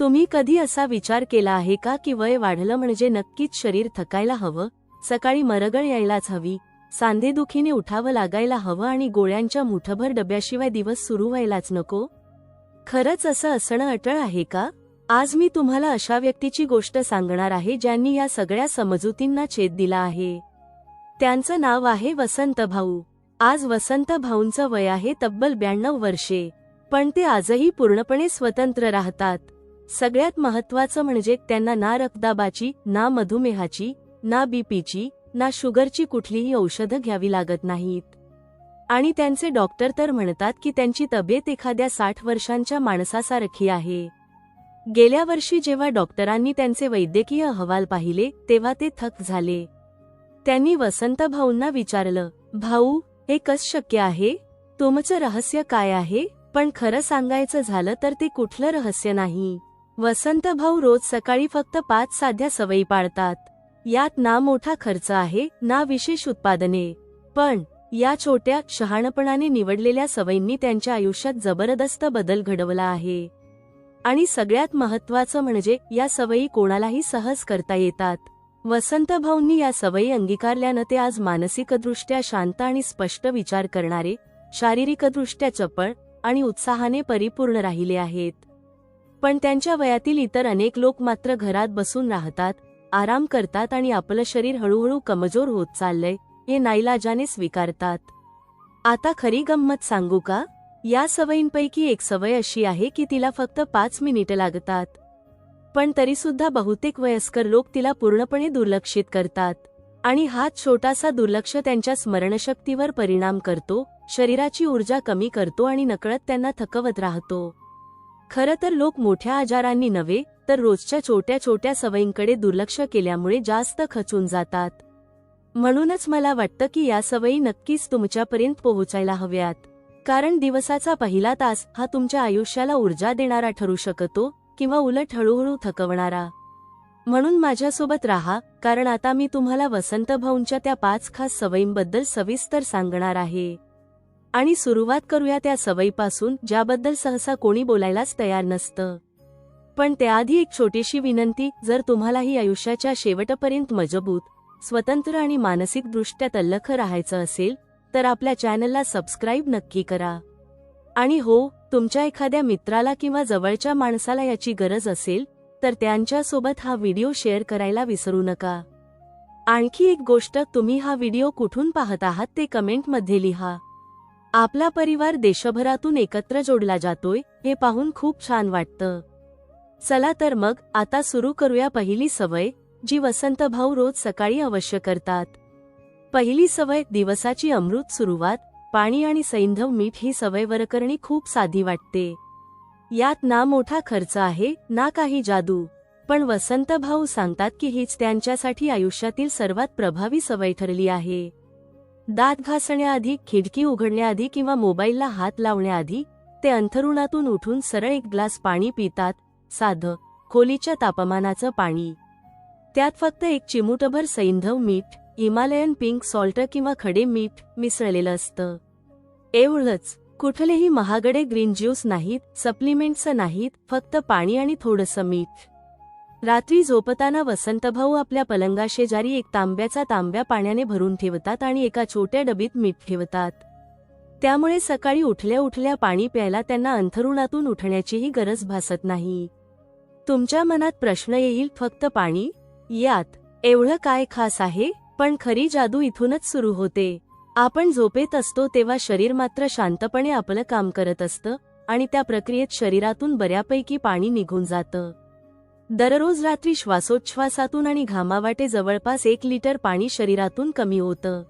तुम्ही कधी असा विचार केला आहे का की वय वाढलं म्हणजे नक्कीच शरीर थकायला हवं? सकाळी मरगळ यायलाच हवी. सांधेदुखीने उठावं लागायला हवं आणि गोळ्यांच्या मुठभर डब्याशिवाय दिवस सुरू व्हायलाच नको? खरंच असं असणं अटळ आहे का? आज मी तुम्हाला अशा व्यक्तीची गोष्ट सांगणार आहे ज्यांनी या सगळ्या समजुतींना छेद दिला आहे. त्यांचं नाव आहे वसंत भाऊ. आज वसंत भाऊंचं वय आहे तब्बल ब्याण्णव वर्षे. पण ते आजही पूर्णपणे स्वतंत्र राहतात. सगळ्यात महत्वाचं म्हणजे त्यांना ना रक्तदाबाची ना मधुमेहाची ना बीपीची ना शुगरची कुठलीही औषधं घ्यावी लागत नाहीत. आणि त्यांचे डॉक्टर तर म्हणतात की त्यांची तब्येत एखाद्या साठ वर्षांच्या माणसासारखी आहे. गेल्या वर्षी जेव्हा डॉक्टरांनी त्यांचे वैद्यकीय अहवाल पाहिले तेव्हा ते थक झाले. त्यांनी वसंत भाऊंना विचारलं भाऊ हे कस शक्य आहे? तुमचं रहस्य काय आहे? पण खरं सांगायचं झालं तर ते कुठलं रहस्य नाही. वसंत भाऊ रोज सकाळी फक्त पाच साध्या सवयी पाळतात. यात ना मोठा खर्च आहे ना विशेष उत्पादने. पण या छोट्या शहाणपणाने निवडलेल्या सवयींनी त्यांच्या आयुष्यात जबरदस्त बदल घडवला आहे. आणि सगळ्यात महत्वाचं म्हणजे या सवयी कोणालाही सहज करता येतात. वसंत भाऊंनी या सवयी अंगीकारल्यानं ते आज मानसिकदृष्ट्या शांत आणि स्पष्ट विचार करणारे शारीरिकदृष्ट्या चपळ आणि उत्साहाने परिपूर्ण राहिले आहेत. पण त्यांच्या वयातील इतर अनेक लोक मात्र घरात बसून राहतात आराम करतात आणि आपलं शरीर हळूहळू कमजोर होत चाललंय हे नाईलाजाने स्वीकारतात. आता खरी गंमत सांगू का? या सवयींपैकी एक सवय अशी आहे की तिला फक्त पाच मिनिटं लागतात. पण तरीसुद्धा बहुतेक वयस्कर लोक तिला पूर्णपणे दुर्लक्षित करतात. आणि हा छोटासा दुर्लक्ष त्यांच्या स्मरणशक्तीवर परिणाम करतो शरीराची ऊर्जा कमी करतो आणि नकळत त्यांना थकवत राहतो. खरं तर लोक मोठ्या आजारांनी नव्हे तर रोजच्या छोट्या छोट्या सवयींकडे दुर्लक्ष केल्यामुळे जास्त खचून जातात. म्हणूनच मला वाटतं की या सवयी नक्कीच तुमच्यापर्यंत पोहोचायला हव्यात. कारण दिवसाचा पहिला तास हा तुमच्या आयुष्याला ऊर्जा देणारा ठरू शकतो किंवा उलट हळूहळू थकवणारा. म्हणून माझ्यासोबत राहा कारण आता मी तुम्हाला वसंत भाऊंच्या त्या पाच खास सवयींबद्दल सविस्तर सांगणार आहे. आणि सुरुवात करूया त्या सवयीपासून ज्याबद्दल सहसा कोणी बोलायलाच तयार नसतं. पण त्याआधी एक छोटीशी विनंती जर तुम्हालाही आयुष्याच्या शेवटपर्यंत मजबूत स्वतंत्र आणि मानसिकदृष्ट्या तल्लख राहायचं असेल तर आपल्या चॅनलला सबस्क्राईब नक्की करा. आणि हो तुमच्या एखाद्या मित्राला किंवा जवळच्या माणसाला याची गरज असेल तर त्यांच्यासोबत हा व्हिडिओ शेअर करायला विसरू नका. आणखी एक गोष्ट तुम्ही हा व्हिडिओ कुठून पाहत आहात ते कमेंटमध्ये लिहा. आपला परिवार देशभरातून एकत्र जोडला जातोय हे पाहून खूप छान वाटतं. चला तर मग आता सुरू करूया पहिली सवय जी वसंत भाऊ रोज सकाळी अवश्य करतात. पहिली सवय दिवसाची अमृत सुरुवात पाणी आणि सैंधव मीठ ही सवय वरकरणी खूप साधी वाटते. यात ना मोठा खर्च आहे ना काही जादू. पण वसंत भाऊ सांगतात की हीच त्यांच्यासाठी आयुष्यातील सर्वात प्रभावी सवय ठरली आहे. दात घासण्याआधी खिडकी उघडण्याआधी किंवा मोबाईलला हात लावण्याआधी ते अंथरुणातून उठून सरळ एक ग्लास पाणी पितात साधं खोलीच्या तापमानाचं पाणी. त्यात फक्त एक चिमूटभर सैंधव मीठ हिमालयन पिंक सॉल्ट किंवा खडे मीठ मिसळलेलं असतं. एवढंच. कुठलेही महागडे ग्रीन ज्यूस नाहीत सप्लिमेंट्स नाहीत फक्त पाणी आणि थोडंसं मीठ. रात्री झोपताना वसंतभाऊ आपल्या पलंगाशेजारी एक तांब्याचा तांब्या पाण्याने भरून ठेवतात आणि एका छोट्या डबीत मीठ ठेवतात. त्यामुळे सकाळी उठल्या उठल्या पाणी प्यायला त्यांना अंथरुणातून उठण्याचीही गरज भासत नाही. तुमच्या मनात प्रश्न येईल फक्त पाणी? यात एवढं काय खास आहे? पण खरी जादू इथूनच सुरू होते. आपण झोपेत असतो तेव्हा शरीर मात्र शांतपणे आपलं काम करत असतं आणि त्या प्रक्रियेत शरीरातून बऱ्यापैकी पाणी निघून जातं. दररोज रात्री श्वासोच्छ्वासातून आणि घामावाटे जवळपास एक लिटर पाणी शरीरातून कमी होतं.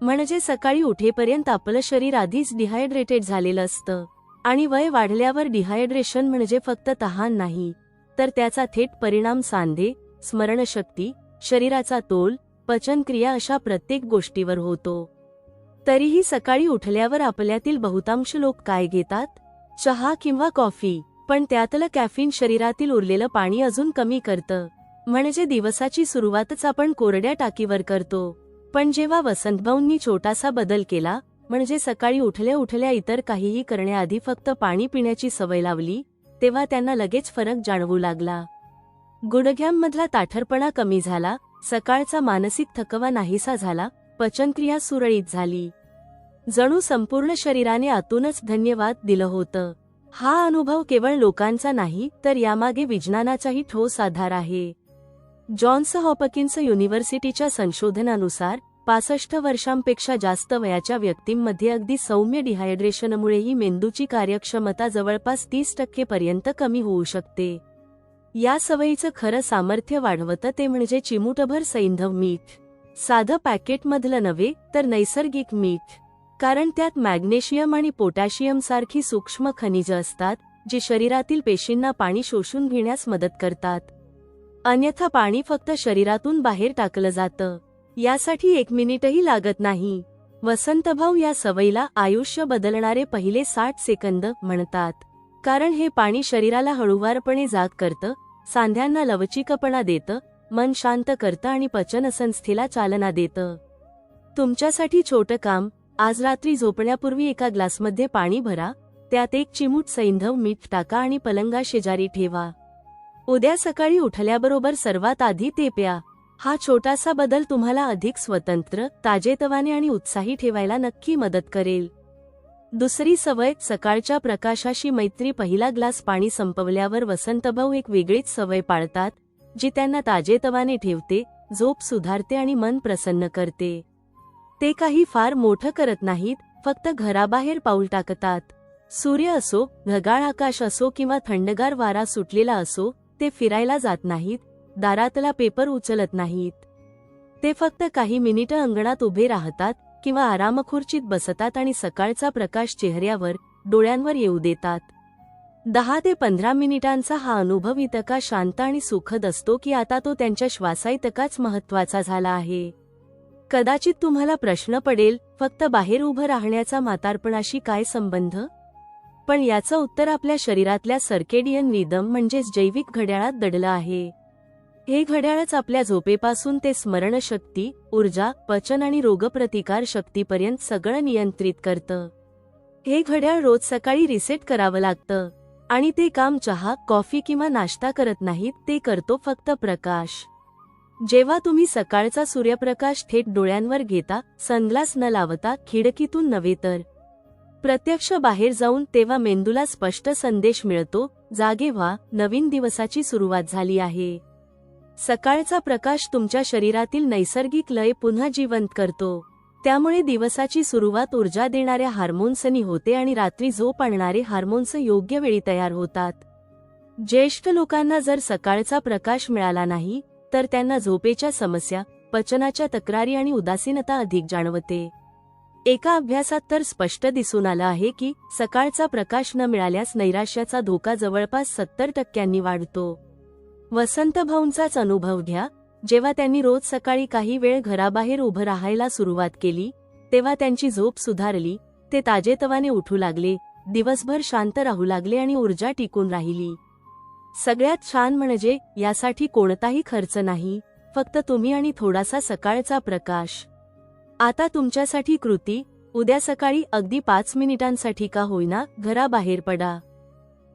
म्हणजे सकाळी उठेपर्यंत आपलं शरीर आधीच डिहायड्रेटेड झालेलं असतं. आणि वय वाढल्यावर डिहायड्रेशन म्हणजे फक्त तहान नाही. तर त्याचा थेट परिणाम सांधे स्मरणशक्ती शरीराचा तोल पचनक्रिया अशा प्रत्येक गोष्टीवर होतो. तरीही सकाळी उठल्यावर आपल्यातील बहुतांश लोक काय घेतात? चहा किंवा कॉफी. पण त्यातलं कॅफिन शरीरातील उरलेलं पाणी अजून कमी करतं. म्हणजे दिवसाची सुरुवातच आपण कोरड्या टाकीवर करतो. पण जेव्हा वसंतभाऊंनी छोटासा बदल केला म्हणजे सकाळी उठल्या उठल्या इतर काहीही करण्याआधी फक्त पाणी पिण्याची सवय लावली तेव्हा त्यांना लगेच फरक जाणवू लागला. गुडघ्यांमधला ताठरपणा कमी झाला सकाळचा मानसिक थकवा नाहीसा झाला पचनक्रिया सुरळीत झाली. जणू संपूर्ण शरीराने आतूनच धन्यवाद दिलं होतं. हा अनुभव केवळ लोकांचा नाही तर यामागे विज्ञानाचाही ठोस आधार आहे. जॉन्स हॉपकिन्स युनिव्हर्सिटीच्या संशोधनानुसार पासष्ट वर्षांपेक्षा जास्त वयाच्या व्यक्तींमध्ये अगदी सौम्य डिहायड्रेशनमुळेही मेंदूची कार्यक्षमता जवळपास तीस टक्केपर्यंत कमी होऊ शकते. या सवयीचं खरं सामर्थ्य वाढवतं ते म्हणजे चिमूटभर सैंधव मीठ. साधं पॅकेटमधलं नव्हे तर नैसर्गिक मीठ. कारण त्यात मॅग्नेशियम आणि पोटॅशियम सारखी सूक्ष्म खनिजं असतात जी शरीरातील पेशींना पाणी शोषून घेण्यास मदत करतात. अन्यथा पाणी फक्त शरीरातून बाहेर टाकलं जातं. यासाठी एक मिनिटही लागत नाही. वसंतभाऊ या सवयीला आयुष्य बदलणारे पहिले साठ सेकंद म्हणतात. कारण हे पाणी शरीराला हळुवारपणे जाग करतं सांध्यांना लवचिकपणा देतं मन शांत करतं आणि पचनसंस्थेला चालना देतं. तुमच्यासाठी छोटं काम आज रात्री झोपण्यापूर्वी एका ग्लासमध्ये पाणी भरा त्यात एक चिमूट सैंधव मीठ टाका आणि पलंगा शेजारी ठेवा. उद्या सकाळी उठल्याबरोबर सर्वात आधी ते प्या. हा छोटासा बदल तुम्हाला अधिक स्वतंत्र ताजेतवाने आणि उत्साही ठेवायला नक्की मदत करेल. दुसरी सवय सकाळच्या प्रकाशाशी मैत्री. पहिला ग्लास पाणी संपवल्यावर वसंतभाऊ एक वेगळीच सवय पाळतात जी त्यांना ताजेतवाने ठेवते झोप सुधारते आणि मन प्रसन्न करते. ते काही फार मोठं करत नाहीत फक्त घराबाहेर पाऊल टाकतात. सूर्य असो ढगाळ आकाश असो किंवा थंडगार वारा सुटलेला असो ते फिरायला जात नाहीत दारातला पेपर उचलत नाहीत. ते फक्त काही मिनिटं अंगणात उभे राहतात किंवा आरामखुर्चीत बसतात आणि सकाळचा प्रकाश चेहऱ्यावर डोळ्यांवर येऊ देतात. दहा ते पंधरा मिनिटांचा हा अनुभव इतका शांत आणि सुखद असतो की आता तो त्यांच्या श्वासाइतकाच महत्त्वाचा झाला आहे. कदाचित तुम्हाला प्रश्न पडेल फक्त बाहेर उभं राहण्याचा म्हातारपणाशी काय संबंध? पण याचं उत्तर आपल्या शरीरातल्या सर्केडियन रिदम म्हणजेच जैविक घड्याळात दडलं आहे. हे घड्याळच आपल्या झोपेपासून ते स्मरणशक्ती ऊर्जा पचन आणि रोगप्रतिकार शक्तीपर्यंत सगळं नियंत्रित करतं. हे घड्याळ रोज सकाळी रिसेट करावं लागतं. आणि ते काम चहा कॉफी किंवा नाश्ता करत नाहीत ते करतो फक्त प्रकाश. जेव्हा तुम्ही सकाळचा सूर्यप्रकाश थेट डोळ्यांवर घेता सनग्लास न लावता खिडकीतून नव्हे तर प्रत्यक्ष बाहेर जाऊन तेव्हा मेंदूला स्पष्ट संदेश मिळतो जागे व्हा नवीन दिवसाची सुरुवात झाली आहे. सकाळचा प्रकाश तुमच्या शरीरातील नैसर्गिक लय पुन्हा जिवंत करतो. त्यामुळे दिवसाची सुरुवात ऊर्जा देणाऱ्या हार्मोन्सनी होते आणि रात्री झोप आणणारे हार्मोन्स योग्य वेळी तयार होतात. ज्येष्ठ लोकांना जर सकाळचा प्रकाश मिळाला नाही तर त्यांना झोपेच्या समस्या पचनाच्या तक्रारी आणि उदासीनता अधिक जाणवते. एका अभ्यासात तर स्पष्ट दिसून आलं आहे की सकाळचा प्रकाश न मिळाल्यास नैराश्याचा धोका जवळपास सत्तर टक्क्यांनी वाढतो. वसंत भाऊंचाच अनुभव घ्या. जेव्हा त्यांनी रोज सकाळी काही वेळ घराबाहेर उभं राहायला सुरुवात केली तेव्हा त्यांची झोप सुधारली ते ताजेतवाने उठू लागले दिवसभर शांत राहू लागले आणि ऊर्जा टिकून राहिली. सगळ्यात छान म्हणजे यासाठी कोणताही खर्च नाही फक्त तुम्ही आणि थोडासा सकाळचा प्रकाश. आता तुमच्यासाठी कृती उद्या सकाळी अगदी पाच मिनिटांसाठी का होईना घराबाहेर पडा.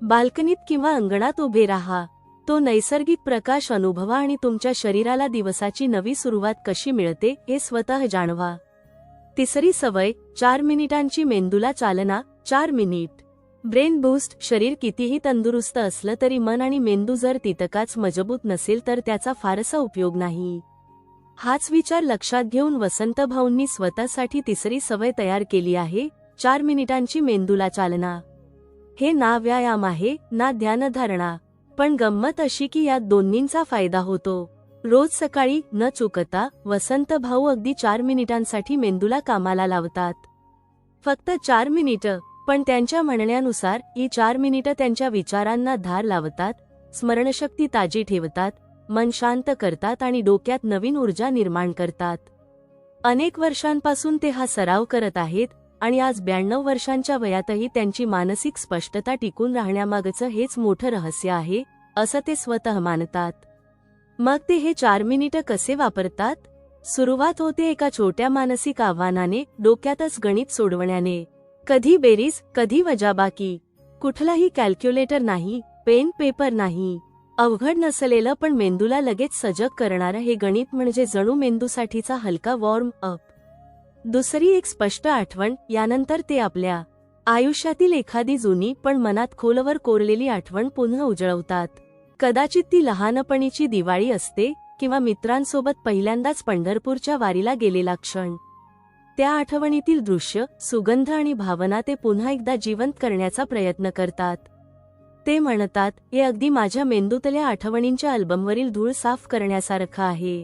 बाल्कनीत किंवा अंगणात उभे राहा. तो नैसर्गिक प्रकाश अनुभवा आणि तुमच्या शरीराला दिवसाची नवी सुरुवात कशी मिळते हे स्वतः जाणवा. तिसरी सवय चार मिनिटांची मेंदूला चालना चार मिनिट. ब्रेन बूस्ट शरीर कितीही तंदुरुस्त असलं तरी मन आणि मेंदू जर तितकाच मजबूत नसेल तर त्याचा फारसा उपयोग नाही. हाच विचार लक्षात घेऊन वसंत भाऊंनी स्वतःसाठी तिसरी सवय तयार केली आहे चार मिनिटांची मेंदूला चालना. हे ना व्यायाम आहे ना ध्यानधारणा पण गंमत अशी की यात दोन्हींचा फायदा होतो. रोज सकाळी न चुकता वसंत भाऊ अगदी चार मिनिटांसाठी मेंदूला कामाला लावतात. फक्त चार मिनिटं. पण त्यांच्या म्हणण्यानुसार ही चार मिनिटं त्यांच्या विचारांना धार लावतात स्मरणशक्ती ताजी ठेवतात मन शांत करतात आणि डोक्यात नवीन ऊर्जा निर्माण करतात. अनेक वर्षांपासून ते हा सराव करत आहेत आणि आज ब्याण्णव वर्षांच्या वयातही त्यांची मानसिक स्पष्टता टिकून राहण्यामागचं हेच मोठं रहस्य आहे असं ते स्वतः मानतात. मग ते हे चार मिनिटं कसे वापरतात? सुरुवात होते एका छोट्या मानसिक आव्हानाने डोक्यातच गणित सोडवण्याने. कधी बेरीज कधी वजाबाकी. कुठलाही कॅल्क्युलेटर नाही पेन पेपर नाही. अवघड नसलेलं पण मेंदूला लगेच सजग करणारं हे गणित म्हणजे जणू मेंदूसाठीचा हलका वॉर्म अप दुसरी एक स्पष्ट आठवण यानंतर ते आपल्या आयुष्यातील एखादी जुनी पण मनात खोलवर कोरलेली आठवण पुन्हा उजळवतात. कदाचित ती लहानपणीची दिवाळी असते किंवा मित्रांसोबत पहिल्यांदाच पंढरपूरच्या वारीला गेलेला क्षण. त्या आठवणीतील दृश्य सुगंध आणि भावना ते पुन्हा एकदा जिवंत करण्याचा प्रयत्न करतात. ते म्हणतात हे अगदी माझ्या मेंदूतल्या आठवणींच्या अल्बमवरील धूळ साफ करण्यासारखं आहे.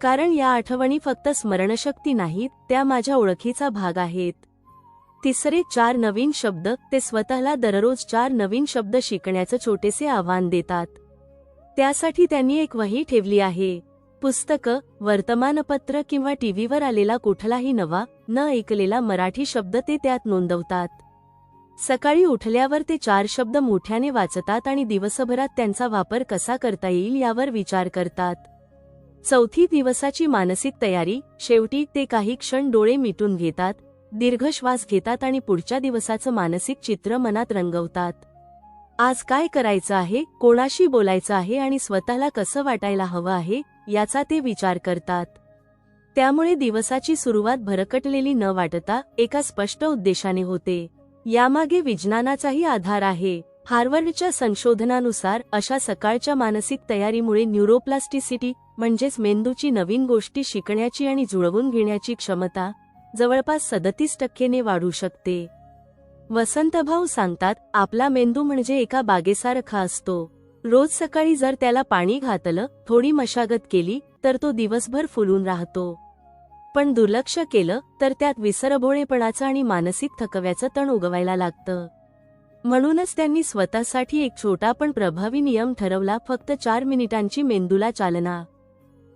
कारण या आठवणी फक्त स्मरणशक्ती नाहीत त्या माझ्या ओळखीचा भाग आहेत. तिसरे चार नवीन शब्द ते स्वतःला दररोज चार नवीन शब्द शिकण्याचं छोटेसे आव्हान देतात. त्यासाठी त्यांनी एक वही ठेवली आहे. पुस्तकं वर्तमानपत्र किंवा टीव्हीवर आलेला कुठलाही नवा न ऐकलेला मराठी शब्द ते त्यात नोंदवतात. सकाळी उठल्यावर ते चार शब्द मोठ्याने वाचतात आणि दिवसभरात त्यांचा वापर कसा करता येईल यावर विचार करतात. चौथी दिवसाची मानसिक तयारी शेवटी ते काही क्षण डोळे मिटून घेतात दीर्घ श्वास घेतात आणि पुढच्या दिवसाचं मानसिक चित्र मनात रंगवतात. आज काय करायचं आहे कोणाशी बोलायचं आहे आणि स्वतःला कसं वाटायला हवं आहे याचा ते विचार करतात. त्यामुळे दिवसाची सुरुवात भरकटलेली न वाटता एका स्पष्ट उद्देशाने होते. यामागे विज्ञानाचाही आधार आहे. हार्वर्डच्या संशोधनानुसार अशा सकाळच्या मानसिक तयारीमुळे न्यूरोप्लास्टिसिटी म्हणजेच मेंदूची नवीन गोष्टी शिकण्याची आणि जुळवून घेण्याची क्षमता जवळपास सदतीस टक्केने वाढू शकते. वसंतभाऊ सांगतात आपला मेंदू म्हणजे एका बागेसारखा असतो. रोज सकाळी जर त्याला पाणी घातलं थोडी मशागत केली तर तो दिवसभर फुलून राहतो. पण दुर्लक्ष केलं तर त्यात विसरभोळेपणाचं आणि मानसिक थकव्याचं तण उगवायला लागतं. म्हणूनच त्यांनी स्वतःसाठी एक छोटा पण प्रभावी नियम ठरवला फक्त चार मिनिटांची मेंदूला चालना.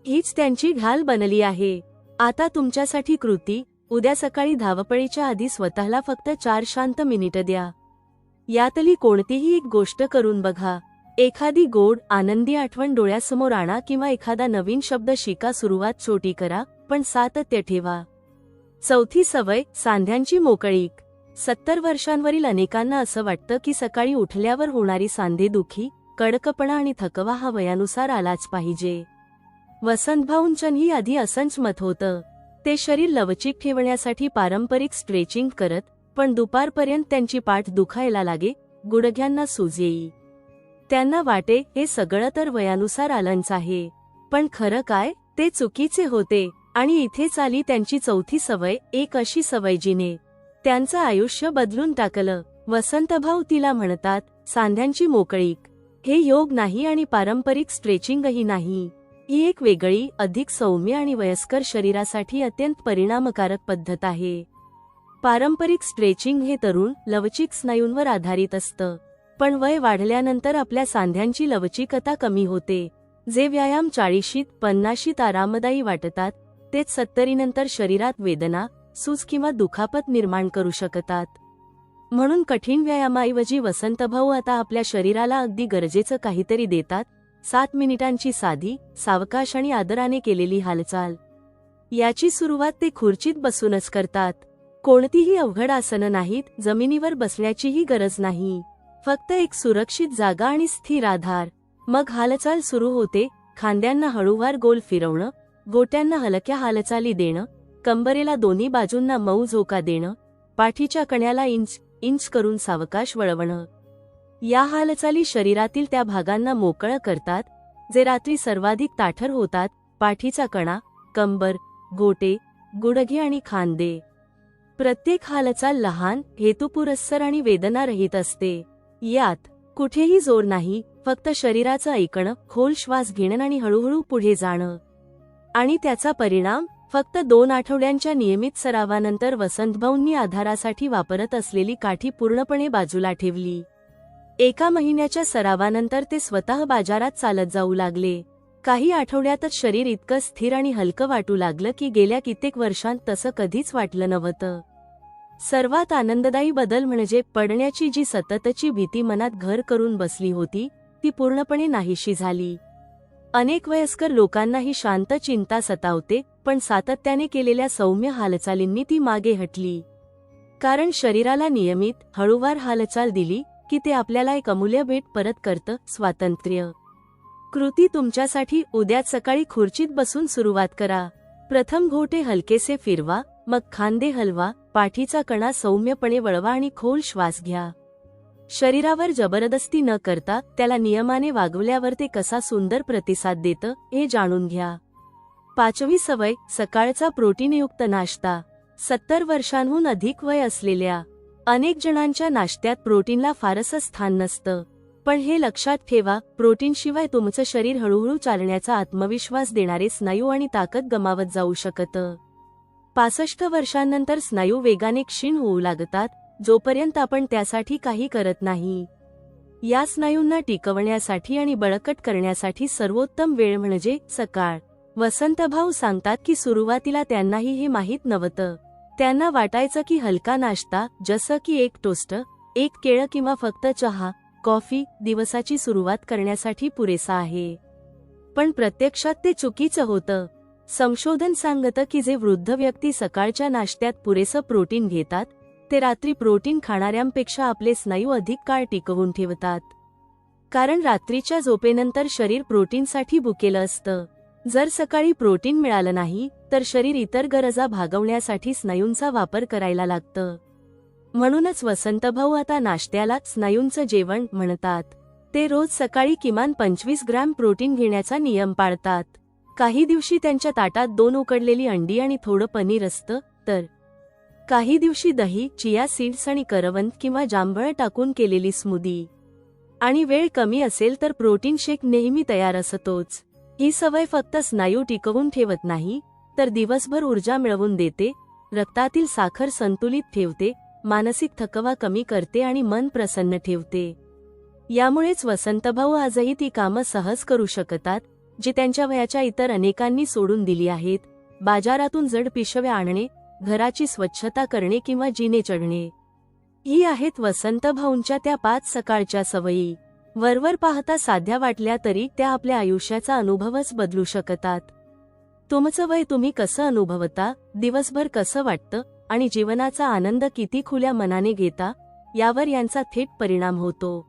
हीच त्यांची घाल बनली आहे. आता तुमच्यासाठी कृती उद्या सकाळी धावपळीच्या आधी स्वतःला फक्त चार शांत मिनिटं द्या. यातली कोणतीही एक गोष्ट करून बघा. एखादी गोड आनंदी आठवण डोळ्यासमोर आणा किंवा एखादा नवीन शब्द शिका सुरुवात छोटी करा पण सातत्य ठेवा. चौथी सवय सांध्यांची मोकळीक. सत्तर वर्षांवरील अनेकांना असं वाटतं की सकाळी उठल्यावर होणारी सांधेदुखी कडकपणा आणि थकवा हा वयानुसार आलाच पाहिजे. वसंतभाऊंचंही आधी असंच मत होतं. ते शरीर लवचिक ठेवण्यासाठी पारंपरिक स्ट्रेचिंग करत पण दुपारपर्यंत त्यांची पाठ दुखायला लागे गुडघ्यांना सूज येई. त्यांना वाटे हे सगळं तर वयानुसार आलंच आहे. पण खरं काय ते चुकीचे होते आणि इथेच आली त्यांची चौथी सवय एक अशी सवय जिने. त्यांचं आयुष्य बदलून टाकलं. वसंतभाऊ तिला म्हणतात सांध्यांची मोकळीक. हे योग नाही आणि पारंपरिक स्ट्रेचिंगही नाही. ही एक वेगळी अधिक सौम्य आणि वयस्कर शरीरासाठी अत्यंत परिणामकारक पद्धत आहे. पारंपरिक स्ट्रेचिंग हे तरुण लवचिक स्नायूंवर आधारित असतं. पण वय वाढल्यानंतर आपल्या सांध्यांची लवचिकता कमी होते. जे व्यायाम चाळीशीत पन्नाशीत आरामदायी वाटतात तेच सत्तरीनंतर शरीरात वेदना सूज किंवा दुखापत निर्माण करू शकतात. म्हणून कठीण व्यायामाऐवजी वसंतभाऊ आता आपल्या शरीराला अगदी गरजेचं काहीतरी देतात सात मिनिटांची साधी सावकाश आणि आदराने केलेली हालचाल. याची सुरुवात ते खुर्चीत बसूनच करतात. कोणतीही अवघड आसनं नाहीत जमिनीवर बसण्याचीही गरज नाही. फक्त एक सुरक्षित जागा आणि स्थिर आधार. मग हालचाल सुरू होते खांद्यांना हळूवार गोल फिरवणं गोट्यांना हलक्या हालचाली देणं कंबरेला दोन्ही बाजूंना मऊ झोका देणं पाठीच्या कण्याला इंच इंच करून सावकाश वळवणं. या हालचाली शरीरातील त्या भागांना मोकळं करतात जे रात्री सर्वाधिक ताठर होतात पाठीचा कणा कंबर गोटे गुडघे आणि खांदे. प्रत्येक हालचाल लहान हेतुपुरस्सर आणि वेदनारहित असते. यात कुठेही जोर नाही फक्त शरीराचं ऐकणं खोल श्वास घेणं आणि हळूहळू पुढे जाणं. आणि त्याचा परिणाम फक्त दोन आठवड्यांच्या नियमित सरावानंतर वसंतभाऊंनी आधारासाठी वापरत असलेली काठी पूर्णपणे बाजूला ठेवली. एका महिन्याच्या सरावानंतर ते स्वतः बाजारात चालत जाऊ लागले. काही आठवड्यातच शरीर इतकं स्थिर आणि हलकं वाटू लागलं की गेल्या कित्येक वर्षांत तसं कधीच वाटलं नव्हतं. सर्वात आनंददायी बदल म्हणजे पडण्याची जी सततची भीती मनात घर करून बसली होती ती पूर्णपणे नाहीशी झाली. अनेक वयस्कर लोकांना ही शांत चिंता सतावते पण सातत्याने केलेल्या सौम्य हालचालींनी ती मागे हटली. कारण शरीराला नियमित हळूवार हालचाल दिली की ते आपल्याला एक अमूल्य भेट परत करतं स्वातंत्र्य. कृती तुमच्यासाठी उद्याच सकाळी खुर्चीत बसून सुरुवात करा. प्रथम घोटे हलकेसे फिरवा मग खांदे हलवा पाठीचा कणा सौम्यपणे वळवा आणि खोल श्वास घ्या. शरीरावर जबरदस्ती न करता त्याला नियमाने वागवल्यावर ते कसा सुंदर प्रतिसाद देतं हे जाणून घ्या. पाचवी सवय सकाळचा प्रोटीनयुक्त नाश्ता. सत्तर वर्षांहून अधिक वय असलेल्या अनेक जणांच्या नाश्त्यात प्रोटीनला फारसं स्थान नसतं. पण हे लक्षात ठेवा प्रोटीनशिवाय तुमचं शरीर हळूहळू चालण्याचा आत्मविश्वास देणारे स्नायू आणि ताकद गमावत जाऊ शकतं. पासष्ट वर्षांनंतर स्नायू वेगाने क्षीण होऊ लागतात जोपर्यंत आपण त्यासाठी काही करत नाही. या स्नायूंना टिकवण्यासाठी आणि बळकट करण्यासाठी सर्वोत्तम वेळ म्हणजे सकाळ. वसंतभाऊ सांगतात की सुरुवातीला त्यांनाही हे माहीत नव्हतं. त्यांना वाटायचं की हलका नाश्ता जसं की एक टोस्ट एक केळं किंवा फक्त चहा कॉफी दिवसाची सुरुवात करण्यासाठी पुरेसा आहे. पण प्रत्यक्षात ते चुकीचं होतं. संशोधन सांगतं की जे वृद्ध व्यक्ती सकाळच्या नाश्त्यात पुरेसं प्रोटीन घेतात ते रात्री प्रोटीन खाणाऱ्यांपेक्षा आपले स्नायू अधिक काळ टिकवून ठेवतात. कारण रात्रीच्या झोपेनंतर शरीर प्रोटीनसाठी बुकेलं असतं. जर सकाळी प्रोटीन मिळालं नाही तर शरीर इतर गरजा भागवण्यासाठी स्नायूंचा वापर करायला लागतं. म्हणूनच वसंतभाऊ आता नाश्त्याला स्नायूंचं जेवण म्हणतात. ते रोज सकाळी किमान पंचवीस ग्रॅम प्रोटीन घेण्याचा नियम पाळतात. काही दिवशी त्यांच्या ताटात दोन उकडलेली अंडी आणि थोडं पनीर असतं तर काही दिवशी दही चिया सीड्स आणि करवंत किंवा जांभळ टाकून केलेली स्मूदी. आणि वेळ कमी असेल तर प्रोटीन शेक नेहमी तयार असतोच. ही सवय फक्त स्नायू टिकवून ठेवत नाही तर दिवसभर ऊर्जा मिळवून देते रक्तातील साखर संतुलित ठेवते मानसिक थकवा कमी करते आणि मन प्रसन्न ठेवते. यामुळेच वसंतभाऊ आजही ती कामं सहज करू शकतात जी त्यांच्या वयाच्या इतर अनेकांनी सोडून दिली आहेत बाजारातून जड पिशव्या आणणे घराची स्वच्छता करणे किंवा जिने चढणे. ही आहेत वसंतभाऊंच्या त्या पाच सकाळच्या सवयी. वरवर पाहता साध्या वाटल्या तरी त्या आपल्या आयुष्याचा अनुभवच बदलू शकतात. तुमचं वय तुम्ही कसं अनुभवता दिवसभर कसं वाटतं आणि जीवनाचा आनंद किती खुल्या मनाने घेता यावर यांचा थेट परिणाम होतो.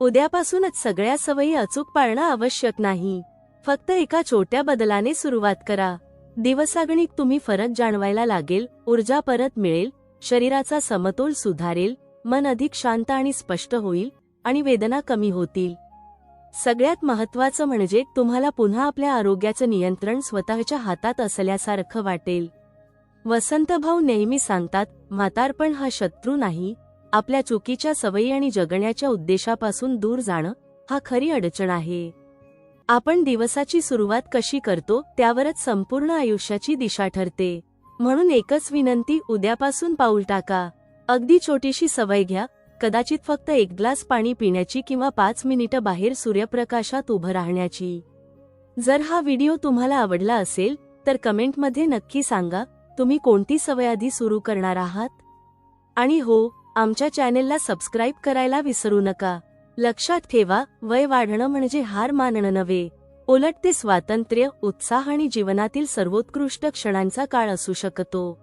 उद्यापासूनच सगळ्या सवयी अचूक पाळणं आवश्यक नाही. फक्त एका छोट्या बदलाने सुरुवात करा. दिवसागणिक तुम्ही फरक जाणवायला लागेल ऊर्जा परत मिळेल शरीराचा समतोल सुधारेल मन अधिक शांत आणि स्पष्ट होईल आणि वेदना कमी होतील. सगळ्यात महत्वाचं म्हणजे तुम्हाला पुन्हा आपल्या आरोग्याचं नियंत्रण स्वतःच्या हातात असल्यासारखं वाटेल. वसंतभाऊ नेहमी सांगतात म्हातारपण हा शत्रू नाही. आपल्या चुकीच्या सवयी आणि जगण्याच्या उद्देशापासून दूर जाणं हा खरी अडचण आहे. आपण दिवसाची सुरुवात कशी करतो त्यावरच संपूर्ण आयुष्याची दिशा ठरते. म्हणून एकच विनंती उद्यापासून पाऊल टाका. अगदी छोटीशी सवय घ्या कदाचित फक्त एक ग्लास पाणी पिण्याची किंवा पाच मिनिटं बाहेर सूर्यप्रकाशात उभं राहण्याची. जर हा व्हिडिओ तुम्हाला आवडला असेल तर कमेंटमध्ये नक्की सांगा तुम्ही कोणती सवय आधी सुरू करणार आहात? आणि हो आमच्या चॅनेलला सबस्क्राईब करायला विसरू नका. लक्षात ठेवा वय वाढणं म्हणजे हार मानणं नव्हे. उलट ते स्वातंत्र्य उत्साह आणि जीवनातील सर्वोत्कृष्ट क्षणांचा काळ असू शकतो.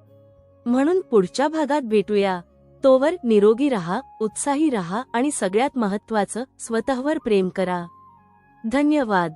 म्हणून पुढच्या भागात भेटूया. तोवर निरोगी रहा उत्साही रहा आणि सगळ्यात महत्वाचं स्वतःवर प्रेम करा. धन्यवाद.